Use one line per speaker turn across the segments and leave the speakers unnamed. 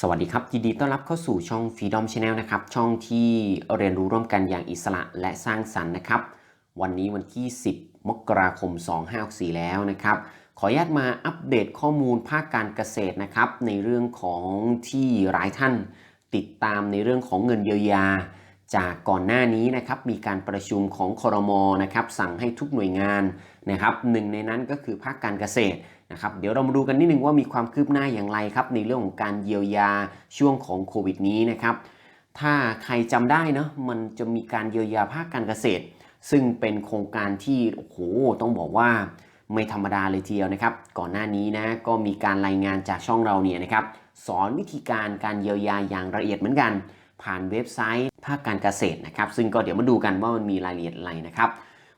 สวัสดีครับยินดีต้อนรับเข้าสู่ช่อง Freedom Channel นะครับ ช่องที่เรียนรู้ร่วมกันอย่างอิสระและสร้างสรรค์นะครับ วันนี้วันที่ 10 มกราคม 2564 แล้วนะครับ ขออนุญาตมาอัปเดตข้อมูลภาคการเกษตรนะครับ ในเรื่องของที่หลายท่านติดตามในเรื่องของเงินเยียวยา จากก่อนหน้านี้นะครับมีการประชุมของคอรมอนะครับสั่งให้ทุกหน่วยงานนะครับหนึ่งในนั้นก็คือภาคการเกษตรนะครับเดี๋ยวเรามาดูกันนิดนึงว่ามีความคืบหน้าอย่างไรครับในเรื่องของการเยียวยาช่วงของโควิดนี้นะครับถ้าใครจำได้เนาะมันจะมีการเยียวยาภาคการเกษตร ซึ่งเป็นโครงการที่โอ้โหต้องบอกว่าไม่ธรรมดาเลยทีเดียวนะครับ ก่อนหน้านี้นะก็มีการรายงานจากช่องเราเนี่ยนะครับสอนวิธีการการเยียวยาอย่างละเอียดเหมือนกัน ผ่านเว็บไซต์ ภาคการเกษตรนะครับ ซึ่งก็เดี๋ยวมาดูกันว่ามันมีรายละเอียดอะไรนะครับ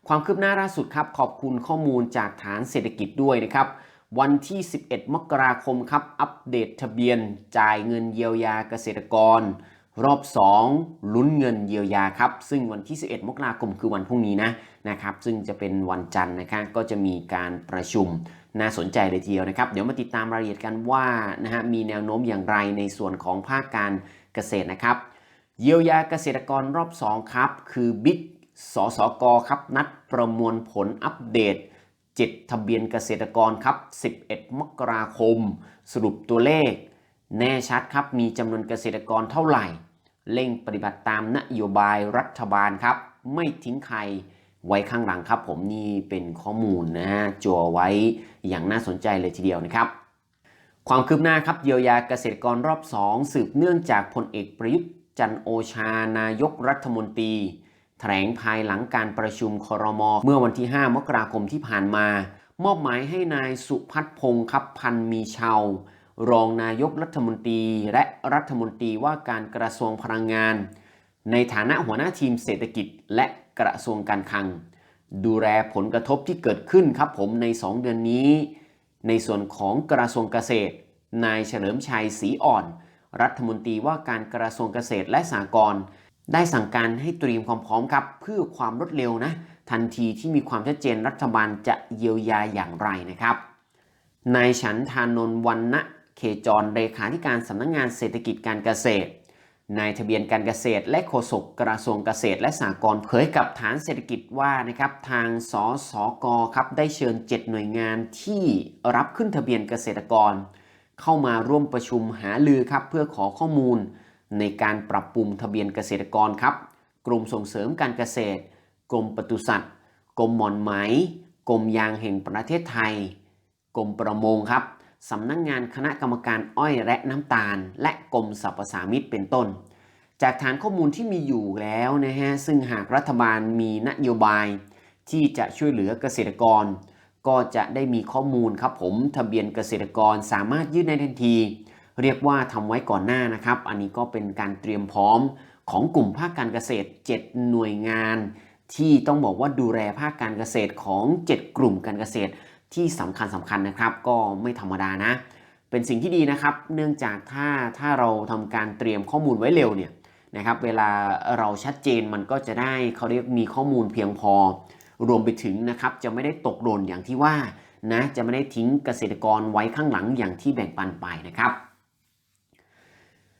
ความคืบหน้าล่าสุดครับขอบคุณข้อมูลจากฐานเศรษฐกิจด้วยนะครับวันที่ 11 มกราคมครับ อัปเดตทะเบียน จ่ายเงินเยียวยาเกษตรกร รอบ 2 ลุ้นเงินเยียวยาครับ ซึ่งวันที่ 11 มกราคมคือวันพรุ่งนี้นะนะครับ ซึ่งจะเป็นวันจันทร์นะครับก็จะมีการประชุมน่าสนใจเลยทีเดียวนะครับ เดี๋ยวมาติดตามรายละเอียดกันว่านะฮะมีแนวโน้มอย่างไรในส่วนของภาคการเกษตรนะครับ เยียวยาเกษตรกรรอบ 2 ครับ คือบิ๊กสสกครับ นัดประมวลผลอัปเดต 7 ทะเบียนเกษตรกรครับ 11 มกราคม สรุปตัวเลข แน่ชัดครับ มีจำนวนเกษตรกรเท่าไหร่ เร่งปฏิบัติตามนโยบายรัฐบาลครับ ไม่ทิ้งใครไว้ข้างหลังครับ ผมนี่เป็นข้อมูลนะฮะจัวไว้อย่างน่าสนใจเลยทีเดียวนะครับความคืบหน้าครับเยียวยาเกษตรกรรอบ 2 สืบเนื่องจากพลเอกประยุทธ์ จันโอชานายกรัฐมนตรีแถลงภายหลังการประชุมครมเมื่อวันที่ 5 มกราคมที่ผ่านมา มอบหมายให้นายสุพัฒน์พงศ์ครับพันมีชาวรองนายกรัฐมนตรีและรัฐมนตรีว่าการกระทรวงพลังงาน ในฐานะหัวหน้าทีมเศรษฐกิจและกระทรวงการคลัง ดูแลผลกระทบที่เกิดขึ้นครับผมใน 2 เดือนนี้ ในส่วนของกระทรวงเกษตร นายเฉลิมชัยศรีอ่อน รัฐมนตรีว่าการกระทรวงเกษตรและสหกรณ์ได้สั่งการให้เตรียมความพร้อมครับ เพื่อความรวดเร็วนะ ทันทีที่มีความชัดเจนรัฐบาลจะเยียวยาอย่างไรนะครับนายฉันทานนท์วันณะเขจรเลขาธิการสำนักงงานเศรษฐกิจการเกษตรนายทะเบียนการเกษตรและโฆษกกระทรวงเกษตรและสหกรณ์เผยกับฐานเศรษฐกิจว่านะครับทางสสกครับได้เชิญ 7 หน่วยงานที่รับขึ้นทะเบียนเกษตรกร เข้ามาร่วมประชุมหาลือครับเพื่อขอข้อมูล ในการปรับปรุงทะเบียนเกษตรกรครับ กรมส่งเสริมการเกษตร กรมปศุสัตว์ กรมหมอนไหม กรมยางแห่งประเทศไทย กรมประมงครับสำนักงงานคณะกรรมการอ้อยและน้ำตาล และกรมสรรพสามิตเป็นต้น จากฐานข้อมูลที่มีอยู่แล้วนะฮะซึ่งหากรัฐบาลมีนโยบาย ที่จะช่วยเหลือเกษตรกร ก็จะได้มีข้อมูลครับผมทะเบียนเกษตรกรสามารถยื่นได้ทันที เรียกว่าทำไว้ก่อนหน้านะครับ อันนี้ก็เป็นการเตรียมพร้อมของกลุ่มภาคการเกษตร 7 หน่วยงาน ที่ต้องบอกว่าดูแลภาคการเกษตรของ 7 กลุ่มการเกษตรที่สำคัญสำคัญนะครับ ก็ไม่ธรรมดานะ เป็นสิ่งที่ดีนะครับ เนื่องจากถ้าถ้าเราทำการเตรียมข้อมูลไว้เร็วเนี่ยนะครับ เวลาเราชัดเจนมันก็จะได้เขาเรียกมีข้อมูลเพียงพอ รวมไปถึงนะครับจะไม่ได้ตกหล่นอย่างที่ว่านะจะไม่ได้ทิ้งเกษตรกรไว้ข้างหลังอย่างที่แบ่งปันไปนะครับ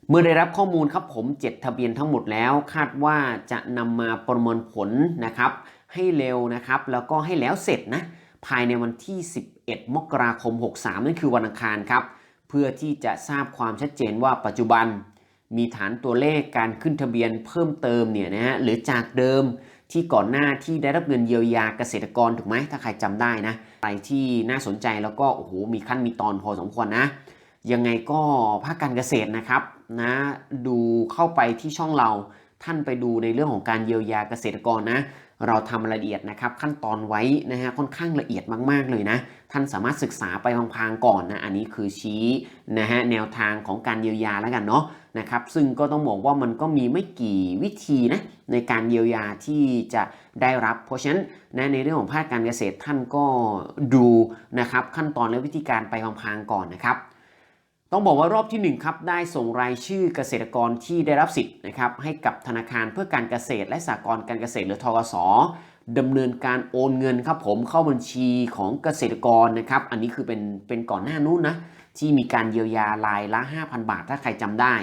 เมื่อได้รับข้อมูลครับผม 7 ทะเบียนทั้งหมดแล้วคาดว่าจะนำมาประเมวลผลนะครับ ให้เร็วนะครับ แล้วก็ให้แล้วเสร็จนะภายในวันที่ 11 มกราคม 63 นั่นคือวันอังคารครับ เพื่อที่จะทราบความชัดเจนว่าปัจจุบัน มีฐานตัวเลขการขึ้นทะเบียนเพิ่มเติมเนี่ยนะฮะหรือจากเดิมที่ก่อนหน้าที่ได้รับเงินเยียวยาเกษตรกรถูกไหมถ้าใครจำได้นะอะไรที่น่าสนใจแล้วก็โอ้โหมีขั้นมีตอนพอสมควรนะ ยังไงก็ภาคการเกษตรนะครับนะดูเข้าไปที่ช่องเราท่านไปดูในเรื่องของการเยียวยาเกษตรกรนะ เราทำละเอียดนะครับขั้นตอนไว้นะฮะค่อนข้างละเอียดมาก ๆ เลยนะ ท่านสามารถศึกษาไปพลางๆก่อนนะ อันนี้คือชี้นะฮะแนวทางของการเยียวยาแล้วกันเนาะนะครับซึ่งก็ต้องบอกว่ามันก็มีไม่กี่วิธีนะในการเยียวยาที่จะได้รับ เพราะฉะนั้นนะในเรื่องของภาคการเกษตรท่านก็ดูนะครับขั้นตอนและวิธีการไปพลางๆก่อนนะครับ ต้องบอกว่ารอบที่ 1 ครับ ได้ส่งรายชื่อเกษตรกรที่ได้รับสิทธิ์นะครับให้กับธนาคารเพื่อการเกษตรและสหกรณ์การเกษตรหรือทกสดำเนินการโอนเงินครับผมเข้าบัญชีของเกษตรกรนะครับ อันนี้คือเป็นเป็นก่อนหน้านู้นนะที่มีการเยียวยารายละ 5,000 บาทถ้าใครจำได้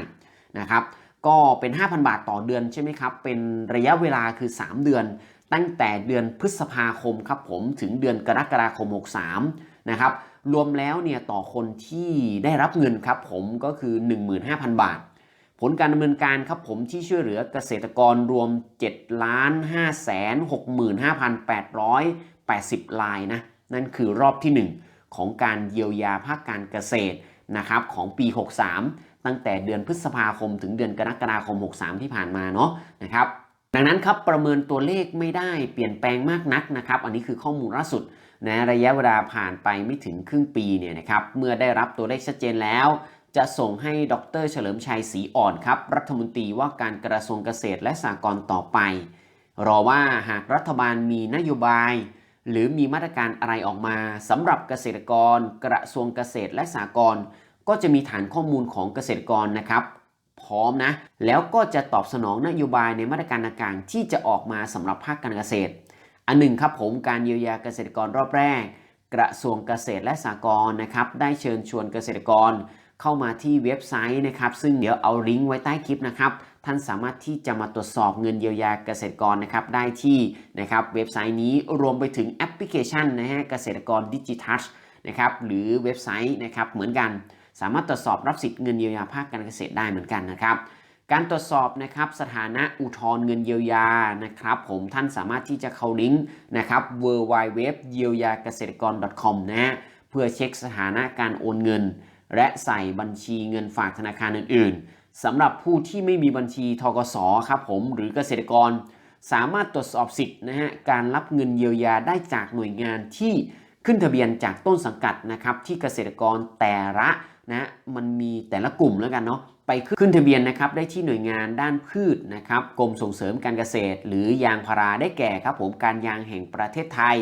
นะครับก็เป็น 5,000 บาทต่อเดือนใช่ไหมครับ เป็นระยะเวลาคือ 3 เดือน ตั้งแต่เดือนพฤษภาคมครับผมถึงเดือนกรกฎาคม 63 นะครับรวมแล้วเนี่ยต่อคนที่ได้รับเงินครับผมก็คือ 15,000 บาท ผลการดำเนินการครับผมที่ช่วยเหลือเกษตรกรรวม7ล้าน5แสน65,880ลายนะนั่นคือรอบที่ 1 ของการเยียวยาภาคการเกษตรนะครับของปี 63 ตั้งแต่เดือนพฤษภาคมถึงเดือนกรกฎาคม 63 ที่ผ่านมาเนาะนะครับ ดังนั้นครับประเมินตัวเลขไม่ได้เปลี่ยนแปลงมากนักนะครับ อันนี้คือข้อมูลล่าสุดนะระยะเวลาผ่านไปไม่ถึงครึ่งปีเนี่ยนะครับเมื่อได้รับตัวเลขชัดเจนแล้ว จะส่งให้ดรเฉลิมชัยศรีอ่อนครับ รัฐมนตรีว่าการกระทรวงเกษตรและสหกรณ์ต่อไป รอว่าหากรัฐบาลมีนโยบาย หรือมีมาตรการอะไรออกมาสำหรับเกษตรกร กระทรวงเกษตรและสหกรณ์ก็จะมีฐานข้อมูลของเกษตรกรนะครับ พร้อมนะ แล้วก็จะตอบสนองนโยบายในมาตรการต่างๆ ที่จะออกมาสำหรับภาคการเกษตร อันหนึ่งครับผมการเยียวยาเกษตรกรรอบแรก กระทรวงเกษตรและสหกรณ์นะครับได้เชิญชวนเกษตรกรเข้ามาที่เว็บไซต์นะครับ ซึ่งเดี๋ยวเอาลิงก์ไว้ใต้คลิปนะครับท่านสามารถที่จะมาตรวจสอบเงินเยียวยาเกษตรกรนะครับได้ที่นะครับเว็บไซต์นี้รวมไปถึงแอปพลิเคชันนะฮะเกษตรกรดิจิทัลนะครับหรือเว็บไซต์นะครับเหมือนกัน สามารถตรวจสอบรับสิทธิ์เงินเยียวยาภาคการเกษตรได้เหมือนกันนะครับ การตรวจสอบนะครับสถานะอุทธรณ์เงินเยียวยานะครับ ผมท่านสามารถที่จะเข้าลิงก์นะครับ w w w เยียวยาเกษตรกร .com นะฮะเพื่อเช็คสถานะการโอนเงิน และใส่บัญชีเงินฝากธนาคารอื่น ๆสำหรับผู้ที่ไม่มีบัญชีทกสครับผมหรือเกษตรกร สามารถตรวจสอบสิทธิ์นะฮะการรับเงินเยียวยาได้จากหน่วยงานที่ขึ้นทะเบียนจากต้นสังกัดนะครับที่เกษตรกรแต่ละ นะมันมีแต่ละกลุ่มแล้วกันเนาะไปขึ้นทะเบียนนะครับได้ที่หน่วยงานด้านพืชนะครับกรมส่งเสริมการเกษตร หรือยางพาราได้แก่ครับผมการยางแห่งประเทศไทย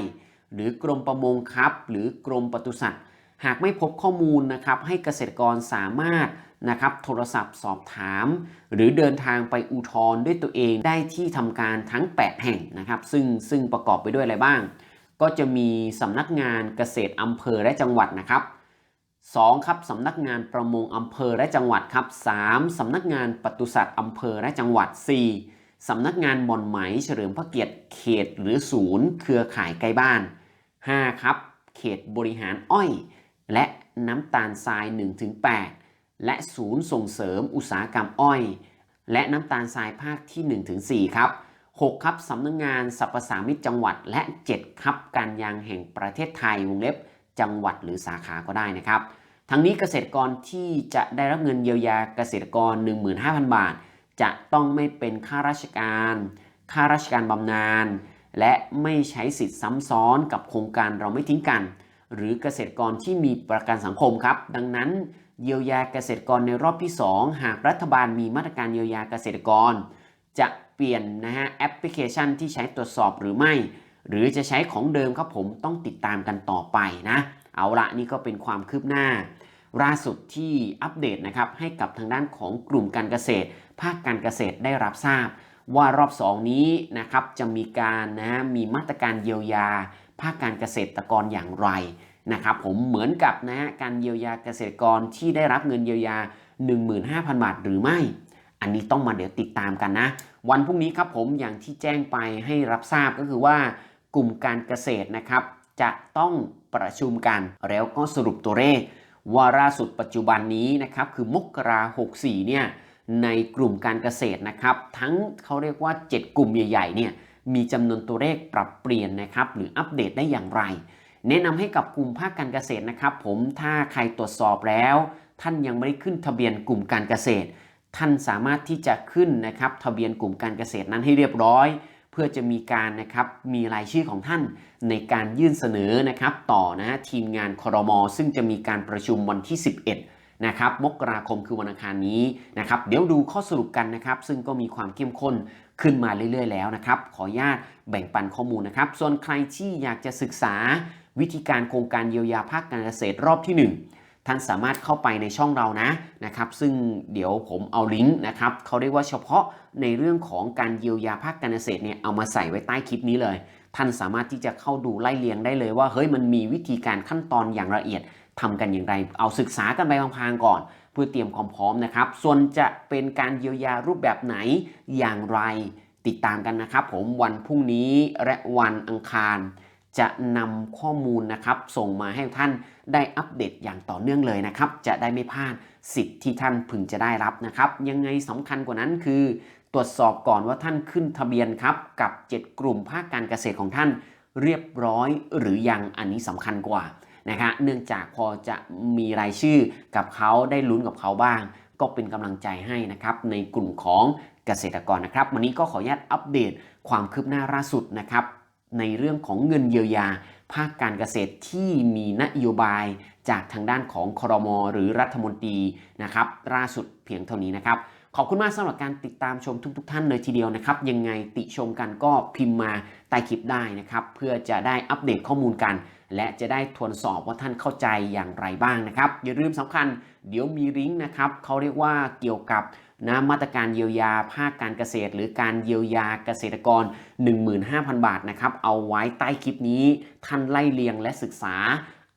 หรือกรมประมงครับ หรือกรมปศุสัตว์ หากไม่พบข้อมูลนะครับให้เกษตรกรสามารถนะครับโทรศัพท์สอบถาม หรือเดินทางไปอุทธรณ์ด้วยตัวเองได้ที่ทำการทั้ง 8 แห่งนะครับ ซึ่งซึ่งประกอบไปด้วยอะไรบ้าง ก็จะมีสำนักงานเกษตรอำเภอและจังหวัดนะครับ 2. ครับสำนักงานประมงอำเภอและจังหวัดครับ 3. สำนักงานปศุสัตว์อำเภอและจังหวัด 4. สำนักงานบ่อนไหมเฉลิมพระเกียรติเขตหรือศูนย์ เครือข่ายใกล้บ้าน 5. ครับ เขตบริหารอ้อย และน้ำตาลทราย 1-8 และศูนย์ส่งเสริมอุตสาหกรรมอ้อย และน้ำตาลทรายภาคที่ 1-4 ครับ 6 ครับสำนักงานสรรพสามิตจังหวัดและ 7 ครับการยางแห่งประเทศไทยวงเล็บ จังหวัดหรือสาขาก็ได้นะครับ ทั้งนี้เกษตรกรที่จะได้รับเงินเยียวยาเกษตรกร 15,000 บาท จะต้องไม่เป็นข้าราชการข้าราชการบำนาญและไม่ใช้สิทธิ์ซ้ำซ้อนกับโครงการเราไม่ทิ้งกัน หรือเกษตรกรที่มีประกันสังคมครับ ดังนั้นเยียวยาเกษตรกรในรอบที่ 2 หากรัฐบาลมีมาตรการเยียวยาเกษตรกร จะเปลี่ยนนะฮะแอปพลิเคชันที่ใช้ตรวจสอบหรือไม่ หรือจะใช้ของเดิมครับผมต้องติดตามกันต่อไปนะ เอาละนี่ก็เป็นความคืบหน้าล่าสุดที่อัปเดตนะครับให้กับทางด้านของกลุ่มการเกษตร ภาคการเกษตรได้รับทราบ ว่ารอบ 2 นี้นะครับจะมีการนะมีมาตรการเยียวยา ภาคการเกษตรกรอย่างไรนะครับผมเหมือนกับนะฮะการเยียวยาเกษตรกรที่ได้รับเงินเยียวยา 15,000 บาทหรือไม่ อันนี้ต้องมาเดี๋ยวติดตามกันนะ วันพรุ่งนี้ครับผมอย่างที่แจ้งไปให้รับทราบก็คือว่า กลุ่มการเกษตรนะครับ จะต้องประชุมกันแล้วก็สรุปตัวเลขว่าล่าสุดปัจจุบันนี้นะครับ คือมกราหกสี่เนี่ยในกลุ่มการเกษตรนะครับ ทั้งเขาเรียกว่า 7 กลุ่มใหญ่ๆเนี่ยมีจำนวนตัวเลขปรับเปลี่ยนนะครับ หรืออัปเดตได้อย่างไร แนะนำให้กับกลุ่มภาคการเกษตรนะครับ ผมถ้าใครตรวจสอบแล้ว ท่านยังไม่ได้ขึ้นทะเบียนกลุ่มการเกษตร ท่านสามารถที่จะขึ้นนะครับ ทะเบียนกลุ่มการเกษตรนั้นให้เรียบร้อย เพื่อจะมีการนะครับมีรายชื่อของท่านในการยื่นเสนอนะครับต่อนะฮะทีมงานคอรมอซึ่งจะมีการประชุมวันที่ 11นะครับมกราคมคือวันอังคารนี้นะครับเดี๋ยวดูข้อสรุปกันนะครับ ซึ่งก็มีความเข้มข้นขึ้นมาเรื่อย ๆ แล้วนะครับ ขออนุญาตแบ่งปันข้อมูลนะครับ ส่วนใครที่อยากจะศึกษาวิธีการโครงการเยียวยาภาคการเกษตรรอบที่ 1 ท่านสามารถเข้าไปในช่องเรานะนะครับ ซึ่งเดี๋ยวผมเอาลิงก์นะครับเขาเรียกว่าเฉพาะในเรื่องของการเยียวยาภาคการเกษตรเนี่ยเอามาใส่ไว้ใต้คลิปนี้เลย ท่านสามารถที่จะเข้าดูไล่เลียงได้เลยว่าเฮ้ยมันมีวิธีการขั้นตอนอย่างละเอียดทำกันอย่างไร เอาศึกษากันไปพลางๆก่อน เพื่อเตรียมความพร้อมนะครับ ส่วนจะเป็นการเยียวยารูปแบบไหนอย่างไรติดตามกันนะครับ ผมวันพรุ่งนี้และวันอังคาร จะนำข้อมูลนะครับ ส่งมาให้ท่านได้อัปเดตอย่างต่อเนื่องเลยนะครับ จะได้ไม่พลาดสิทธิ์ที่ท่านพึงจะได้รับนะครับ ยังไงสำคัญกว่านั้นคือ ตรวจสอบก่อนว่าท่านขึ้นทะเบียนครับ กับ 7 กลุ่มภาคการเกษตรของท่านเรียบร้อยหรือยังอันนี้สำคัญกว่านะครับเนื่องจากพอจะมีรายชื่อกับเขาได้ลุ้นกับเขาบ้าง ก็เป็นกำลังใจให้นะครับ ในกลุ่มของเกษตรกรนะครับ วันนี้ก็ขออนุญาตอัปเดตความคืบหน้าล่าสุดนะครับ ในเรื่องของเงินเยียวยา ภาคการเกษตรที่มีนโยบายจากทางด้านของครม หรือรัฐมนตรีนะครับล่าสุดเพียงเท่านี้นะครับ ขอบคุณมากสำหรับการติดตามชมทุกๆท่านเลยทีเดียวนะครับ ยังไงติชมกันก็พิมพ์มาใต้คลิปได้นะครับ เพื่อจะได้อัปเดตข้อมูลกัน และจะได้ทวนสอบว่าท่านเข้าใจอย่างไรบ้างนะครับ อย่าลืมสำคัญ เดี๋ยวมีลิงก์นะครับเขาเรียกว่าเกี่ยวกับ นะมาตรการเยียวยาภาคการเกษตร หรือการเยียวยาเกษตรกร 15,000 บาทนะครับเอาไว้ใต้คลิปนี้ท่านไล่เลียงและศึกษา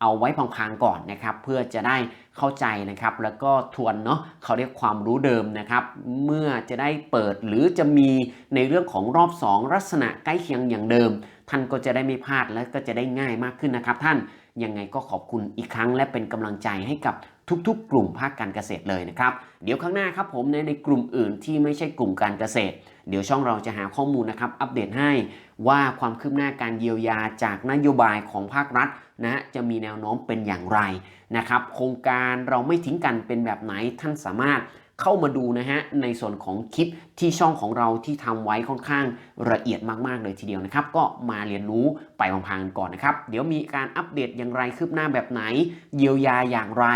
เอาไว้พังๆก่อนนะครับเพื่อจะได้เข้าใจนะครับแล้วก็ทวนเนาะเขาเรียกความรู้เดิมนะครับเมื่อจะได้เปิดหรือจะมีในเรื่องของรอบ 2 ลักษณะใกล้เคียงอย่างเดิม ท่านก็จะได้ไม่พลาดและก็จะได้ง่ายมากขึ้นนะครับ ท่านยังไงก็ขอบคุณอีกครั้งและเป็นกำลังใจให้กับ ทุกๆ กลุ่มภาคการเกษตรเลยนะครับ เดี๋ยวข้างหน้าครับผมในในกลุ่มอื่นที่ไม่ใช่กลุ่มการเกษตร เดี๋ยวช่องเราจะหาข้อมูลนะครับอัปเดตให้ว่าความคืบหน้าการเยียวยาจากนโยบายของภาครัฐนะจะมีแนวโน้มเป็นอย่างไรนะครับโครงการเราไม่ทิ้งกันเป็นแบบไหนท่านสามารถ เข้ามาดูนะฮะในส่วนของคลิปที่ช่องของเราที่ทำไว้ค่อนข้างละเอียดมากๆเลยทีเดียวนะครับ ก็มาเรียนรู้ไปพังๆกันก่อนนะครับ เดี๋ยวมีการอัปเดตอย่างไรคืบหน้าแบบไหน เยียวยาอย่างไร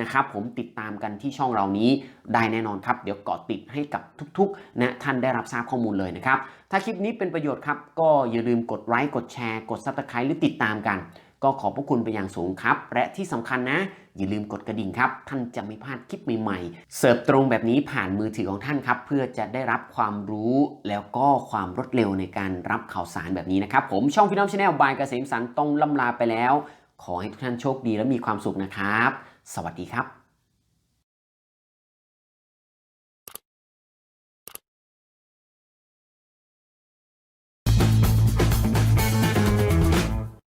นะครับ ผมติดตามกันที่ช่องเรานี้ได้แน่นอนครับ เดี๋ยวเกาะติดให้กับทุกๆนะท่านได้รับทราบข้อมูลเลยนะครับ ถ้าคลิปนี้เป็นประโยชน์ครับก็อย่าลืมกดไลค์กดแชร์ กด subscribe หรือติดตามกัน ก็ขอบพระคุณไปอย่างสูงครับ และที่สำคัญนะ อย่าลืมกดกระดิ่งครับ ท่านจะไม่พลาดคลิปใหม่ๆ เสิร์ฟตรงแบบนี้ผ่านมือถือของท่านครับ เพื่อจะได้รับความรู้แล้วก็ความรวดเร็วในการรับข่าวสารแบบนี้นะครับ ผมช่องพี่น้องชาแนลบายเกษมสันต์ต้องล่ำลาไปแล้ว ขอให้ทุกท่านโชคดีและมีความสุขนะครับ สวัสดีครับ